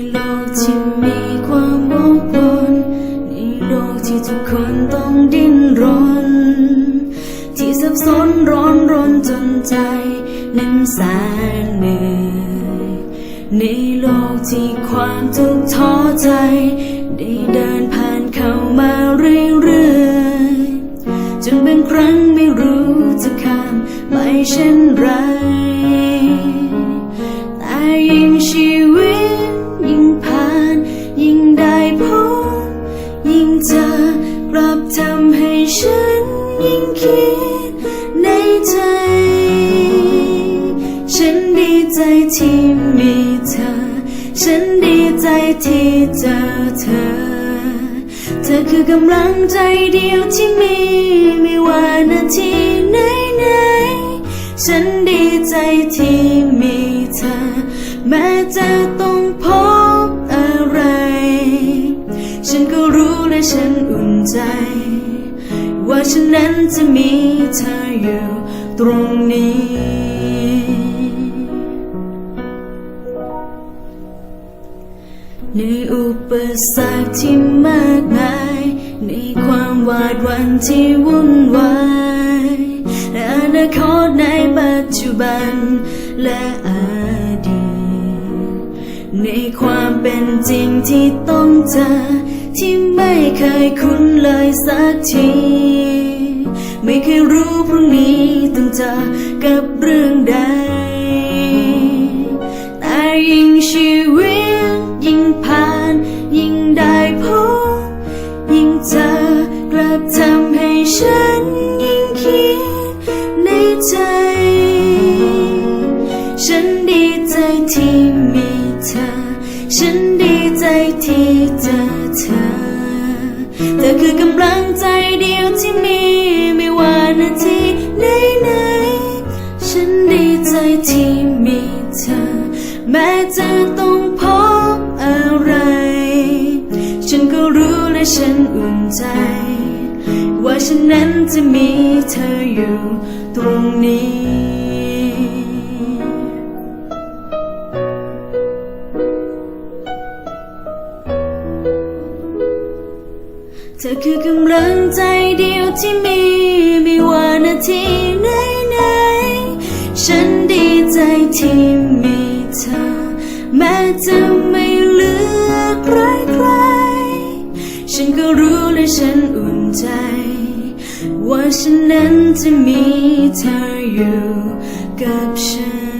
ในโลกที่มีความวกวนในโลกที่ทุกคนต้องดิ้นรน ที่สับสนร้อนรนจนใจนั้นแสนเหนื่อยในโลกที่ความทุกข์ท้อใจ ได้เดินผ่านเข้ามาเรื่อยๆจนบางครั้งไม่รู้จะข้ามไปเช่นไร กลับทำให้ฉันยิ่งคิดในใจ ฉันดีใจที่มีเธอ ฉันดีใจที่เจอเธอ เธอคือกำลังใจเดียวที่มี ไม่ว่านาทีไหนไหนๆฉันดีใจที่มีเธอ แม้จะต้องพบอะไร ฉันก็ ฉันอุ่นใจ ว่าฉันนั้นจะมีเธออยู่ตรงนี้ ในอุปสรรคที่มากมาย ในความหวาดวันที่วุ่นวายและอนาคตในปัจจุบันและอดีตในความเป็นจริงที่ต้องเจอ ที่ไม่เคยคุ้นเลยสักที ไม่เคยรู้พรุ่งนี้ต้องเจอกับเรื่องใด แต่ยิ่งชีวิตยิ่งผ่าน ยิ่งได้พบยิ่งเจอกลับทำให้ฉันยิ่งคิดในใจ ฉันดีใจที่มีเธอ ฉันอุ่นใจ ว่าฉันนั้นจะมีเธออยู่ตรงนี้เธอคือกำลังใจเดียวที่มีไม่ว่านาทีไหนไหนฉันดีใจที่มีเธอ แม้จะไม่ ฉันอุ่นใจ ว่าฉันนั้นจะมีเธออยู่กับฉัน